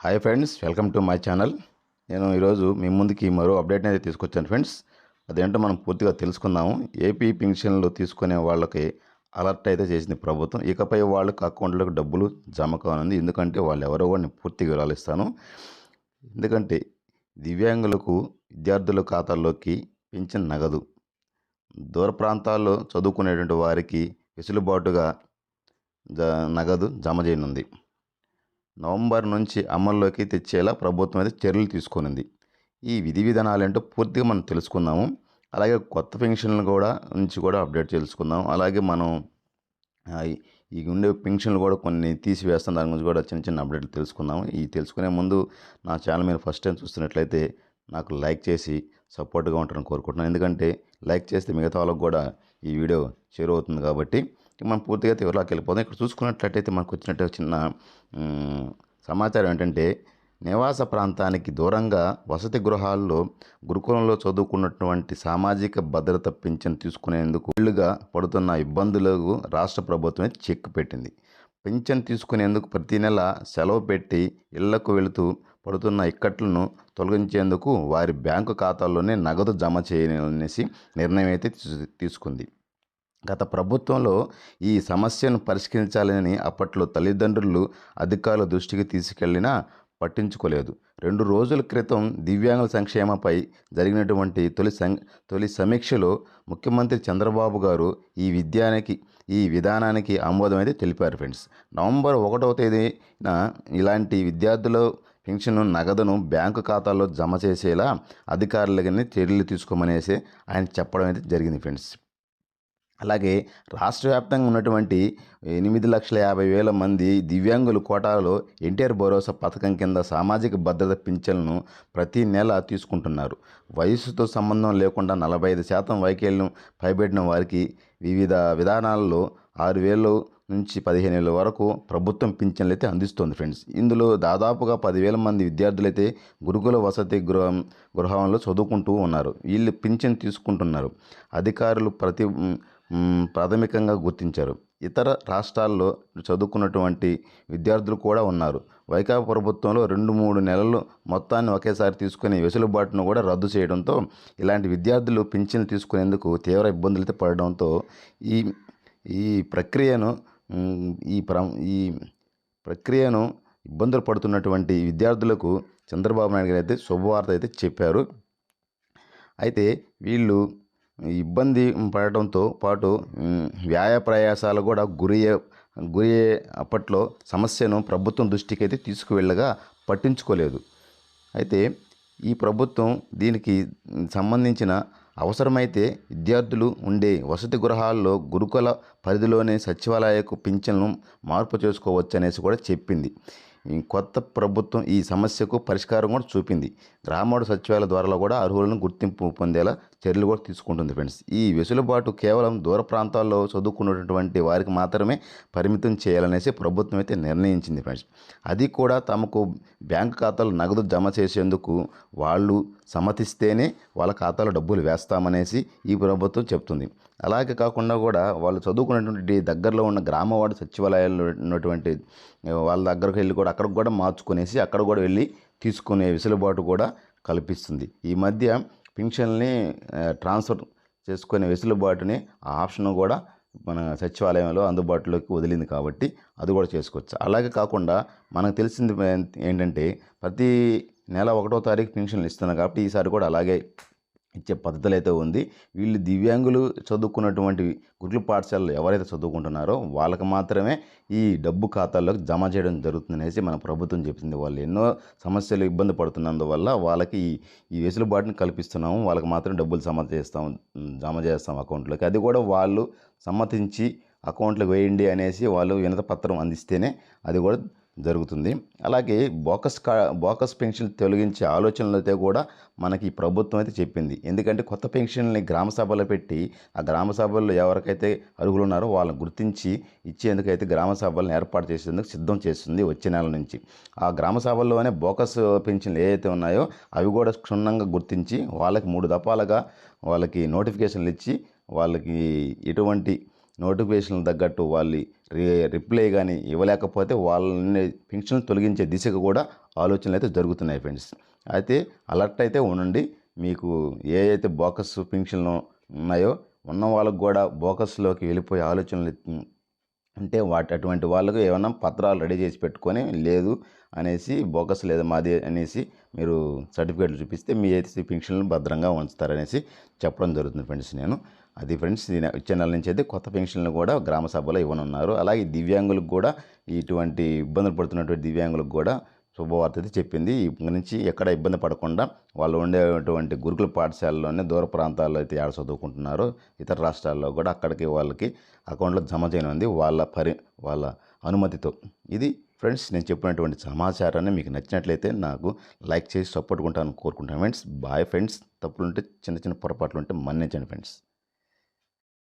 Hi friends welcome to my channel నేను ఈరోజు మీ ముందుకి మరో అప్డేట్ అనేది తీసుకొచ్చాను ఫ్రెండ్స్ అదేంటో మనం పూర్తిగా తెలుసుకుందాము. ఏపీ పింఛన్లు తీసుకునే వాళ్ళకి అలర్ట్ అయితే చేసింది ప్రభుత్వం. ఇకపై వాళ్ళకి అకౌంట్లోకి డబ్బులు జమ కానుంది. ఎందుకంటే వాళ్ళు ఎవరో వాడిని పూర్తి పూర్తిగా వివరాలు ఇస్తాను ఎందుకంటే దివ్యాంగులకు విద్యార్థుల ఖాతాల్లోకి పింఛన్ నగదు. దూర ప్రాంతాల్లో చదువుకునేటువంటి వారికి వెసులుబాటుగా జ నగదు జమ చేయనుంది. నవంబర్ నుంచి అమల్లోకి తెచ్చేలా ప్రభుత్వం అయితే చర్యలు తీసుకునింది. ఈ విధి విధానాలు ఏంటో పూర్తిగా మనం తెలుసుకుందాము. అలాగే కొత్త పెన్షన్లు కూడా నుంచి కూడా అప్డేట్ తెలుసుకుందాం అలాగే మనం ఈ- ఈ ఉండే పెన్షన్లు కూడా కొన్ని తీసివేస్తాం. దాని గురించి కూడా చిన్న చిన్న అప్డేట్లు తెలుసుకుందాము. ఈ తెలుసుకునే ముందు నా ఛానల్ మీరు ఫస్ట్ టైం చూస్తున్నట్లయితే నాకు లైక్ చేసి సపోర్ట్గా ఉంటారని కోరుకుంటున్నాను. ఎందుకంటే లైక్ చేస్తే మిగతా వాళ్ళకు కూడా ఈ వీడియో షేర్ అవుతుంది కాబట్టి మనం పూర్తిగా వివరాలకు వెళ్ళిపోదాం. ఇక్కడ చూసుకున్నట్లయితే మనకు వచ్చినట్టు చిన్న సమాచారం ఏంటంటే నివాస ప్రాంతానికి దూరంగా వసతి గృహాల్లో గురుకులంలో చదువుకున్నటువంటి సామాజిక భద్రత పింఛన్ తీసుకునేందుకు వీళ్ళుగా పడుతున్న ఇబ్బందులకు రాష్ట్ర ప్రభుత్వమే చెక్ పెట్టింది. పింఛన్ తీసుకునేందుకు ప్రతి నెల సెలవు పెట్టి ఇళ్ళకు వెళుతూ పడుతున్న ఇక్కట్లను తొలగించేందుకు వారి బ్యాంకు ఖాతాల్లోనే నగదు జమ చేయనేసి నిర్ణయం అయితే తీసు- తీసుకుంది. గత ప్రభుత్వంలో ఈ సమస్యను పరిష్కరించాలని అప్పట్లో తల్లిదండ్రులు అధికారుల దృష్టికి తీసుకెళ్ళినా పట్టించుకోలేదు. రెండు రోజుల క్రితం దివ్యాంగుల సంక్షేమపై జరిగినటువంటి తొలి సం తొలి సమీక్షలో ముఖ్యమంత్రి చంద్రబాబు గారు ఈ విద్యానికి ఈ విధానానికి ఆమోదం అయితే తెలిపారు ఫ్రెండ్స్. నవంబర్ ఒకటవ తేదీన ఇలాంటి విద్యార్థుల పెన్షన్ నగదును బ్యాంకు ఖాతాల్లో జమ చేసేలా అధికారులకి చర్యలు తీసుకోమనేసి ఆయన చెప్పడం అయితే జరిగింది ఫ్రెండ్స్. అలాగే రాష్ట్ర వ్యాప్తంగా ఉన్నటువంటి ఎనిమిది లక్షల యాభై వేల మంది దివ్యాంగుల కోటాలో ఎన్టీఆర్ భరోసా పథకం కింద సామాజిక భద్రత పింఛన్లను ప్రతి నెల తీసుకుంటున్నారు. వయసుతో సంబంధం లేకుండా నలభై ఐదు శాతం వైకల్యం పైబడిన వారికి వివిధ విధానాల్లో ఆరు వేలు నుంచి పదిహేను వేల వరకు ప్రభుత్వం పింఛన్లు అయితే అందిస్తుంది ఫ్రెండ్స్. ఇందులో దాదాపుగా పదివేల మంది విద్యార్థులైతే గురుకుల వసతి గృహం గృహంలో చదువుకుంటూ ఉన్నారు. వీళ్ళు పింఛన్ తీసుకుంటున్నారు. అధికారులు ప్రతి ప్రాథమికంగా గుర్తించారు. ఇతర రాష్ట్రాల్లో చదువుకున్నటువంటి విద్యార్థులు కూడా ఉన్నారు. వైకాపా ప్రభుత్వంలో రెండు మూడు నెలలు మొత్తాన్ని ఒకేసారి తీసుకునే వెసులుబాటును కూడా రద్దు చేయడంతో ఇలాంటి విద్యార్థులు పింఛన్లు తీసుకునేందుకు తీవ్ర ఇబ్బందులు అయితే పడడంతో ఈ ఈ ప్రక్రియను ఈ ప్ర ఈ ప్రక్రియను ఇబ్బందులు పడుతున్నటువంటి విద్యార్థులకు చంద్రబాబు నాయుడు గారు అయితే శుభవార్త అయితే చెప్పారు. అయితే వీళ్ళు ఇబ్బంది పడటంతో పాటు మ్, వ్యాయ ప్రయాసాలు కూడా గురయ్యే గురయ్యే అప్పట్లో సమస్యను ప్రభుత్వం దృష్టికి అయితే తీసుకువెళ్ళగా పట్టించుకోలేదు. అయితే ఈ ప్రభుత్వం దీనికి సంబంధించిన అవసరమైతే విద్యార్థులు ఉండే వసతి గృహాల్లో గురుకుల పరిధిలోనే సచివాలయకు పింఛన్ను మార్పు చేసుకోవచ్చు అనేసి కూడా చెప్పింది. ఈ కొత్త ప్రభుత్వం ఈ సమస్యకు పరిష్కారం కూడా చూపింది. గ్రామాడు సచివాలయ ద్వారా కూడా అర్హులను గుర్తింపు పొందేలా చర్యలు కూడా తీసుకుంటుంది ఫ్రెండ్స్. ఈ వెసులుబాటు కేవలం దూర ప్రాంతాల్లో చదువుకున్నటువంటి వారికి మాత్రమే పరిమితం చేయాలనేసి ప్రభుత్వం అయితే నిర్ణయించింది ఫ్రెండ్స్. అది కూడా తమకు బ్యాంక్ ఖాతాలో నగదు జమ చేసేందుకు వాళ్ళు సమ్మతిస్తేనే వాళ్ళ ఖాతాలో డబ్బులు వేస్తామనేసి ఈ ప్రభుత్వం చెప్తుంది. అలాగే కాకుండా కూడా వాళ్ళు చదువుకున్నటువంటి దగ్గరలో ఉన్న గ్రామవాడ సచివాలయాల్లో ఉన్నటువంటి వాళ్ళ దగ్గరకు వెళ్ళి కూడా అక్కడికి కూడా మార్చుకునేసి అక్కడ కూడా వెళ్ళి తీసుకునే వెసులుబాటు కూడా కల్పిస్తుంది. ఈ మధ్య పింఛన్ని ట్రాన్స్ఫర్ చేసుకునే వెసులుబాటుని ఆ ఆప్షన్ కూడా మన సచివాలయంలో అందుబాటులోకి వదిలింది కాబట్టి అది కూడా చేసుకోవచ్చు. అలాగే కాకుండా మనకు తెలిసింది ఏంటంటే ప్రతి నెల ఒకటో తారీఖు పెన్షన్లు ఇస్తున్నారు కాబట్టి ఈసారి కూడా అలాగే ఇచ్చే పద్ధతులు అయితే ఉంది. వీళ్ళు దివ్యాంగులు చదువుకున్నటువంటి గురుకుల పాఠశాలలు ఎవరైతే చదువుకుంటున్నారో వాళ్ళకి మాత్రమే ఈ డబ్బు ఖాతాల్లోకి జమ చేయడం జరుగుతుందనేసి మన ప్రభుత్వం చెప్తుంది వాళ్ళు ఎన్నో సమస్యలు ఇబ్బంది పడుతున్నందువల్ల వాళ్ళకి ఈ ఈ వెసులుబాటుని కల్పిస్తున్నాము. వాళ్ళకి మాత్రం డబ్బులు జమ చేస్తాం జమ చేస్తాం అకౌంట్లోకి. అది కూడా వాళ్ళు సమ్మతించి అకౌంట్లోకి వేయండి అనేసి వాళ్ళు వినత పత్రం అందిస్తేనే అది కూడా జరుగుతుంది. అలాగే బోకస్ కా బోకస్ పెన్షన్ తొలగించే ఆలోచనలతో కూడా మనకి ప్రభుత్వం అయితే చెప్పింది. ఎందుకంటే కొత్త పెన్షన్ని గ్రామ సభలో పెట్టి ఆ గ్రామ సభల్లో ఎవరికైతే అర్హులు ఉన్నారో వాళ్ళని గుర్తించి ఇచ్చేందుకైతే గ్రామ సభలను ఏర్పాటు చేసేందుకు సిద్ధం చేస్తుంది వచ్చే నెల నుంచి. ఆ గ్రామ సభల్లోనే బోకస్ పెన్షన్లు ఏవైతే ఉన్నాయో అవి కూడా క్షుణ్ణంగా గుర్తించి వాళ్ళకి మూడు దఫాలుగా వాళ్ళకి నోటిఫికేషన్లు ఇచ్చి వాళ్ళకి ఎటువంటి నోటిఫికేషన్ తగ్గట్టు వాళ్ళు రి రిప్లై కానీ ఇవ్వలేకపోతే వాళ్ళని పెన్షన్ తొలగించే దిశగా కూడా ఆలోచనలు అయితే జరుగుతున్నాయి ఫ్రెండ్స్. అయితే అలర్ట్ అయితే ఉండండి. మీకు ఏ అయితే బోకస్ పెన్షన్లు ఉన్నాయో ఉన్న వాళ్ళకు కూడా బోకస్లోకి వెళ్ళిపోయే ఆలోచనలు అంటే వాటి అటువంటి వాళ్ళకు ఏమైనా పత్రాలు రెడీ చేసి పెట్టుకొని లేదు అనేసి బోకస్ లేదా మాది అనేసి మీరు సర్టిఫికేట్లు చూపిస్తే మీ అయితే పెన్షన్లు భద్రంగా ఉంచుతారనేసి చెప్పడం జరుగుతుంది ఫ్రెండ్స్ నేను. అది ఫ్రెండ్స్ దీని వచ్చే నెల నుంచి అయితే కొత్త పెన్షన్లు కూడా గ్రామ సభలో ఇవ్వనున్నారు. అలాగే దివ్యాంగులకు కూడా ఇటువంటి ఇబ్బందులు పడుతున్నటువంటి దివ్యాంగులకు కూడా శుభవార్త అయితే చెప్పింది. ఇప్పటి నుంచి ఎక్కడ ఇబ్బంది పడకుండా వాళ్ళు ఉండేటువంటి గురుకుల పాఠశాలలోనే దూర ప్రాంతాల్లో అయితే ఆడ చదువుకుంటున్నారో. ఇతర రాష్ట్రాల్లో కూడా అక్కడికి వాళ్ళకి అకౌంట్లో జమ చేయనుంది. వాళ్ళ పరి వాళ్ళ అనుమతితో. ఇది ఫ్రెండ్స్ నేను చెప్పినటువంటి సమాచారాన్ని మీకు నచ్చినట్లయితే నాకు లైక్ చేసి సపోర్ట్ ఉంటాను కోరుకుంటాను ఫ్రెండ్స్. Bye friends. తప్పులుంటే చిన్న చిన్న పొరపాట్లు ఉంటే మన్నించండి ఫ్రెండ్స్.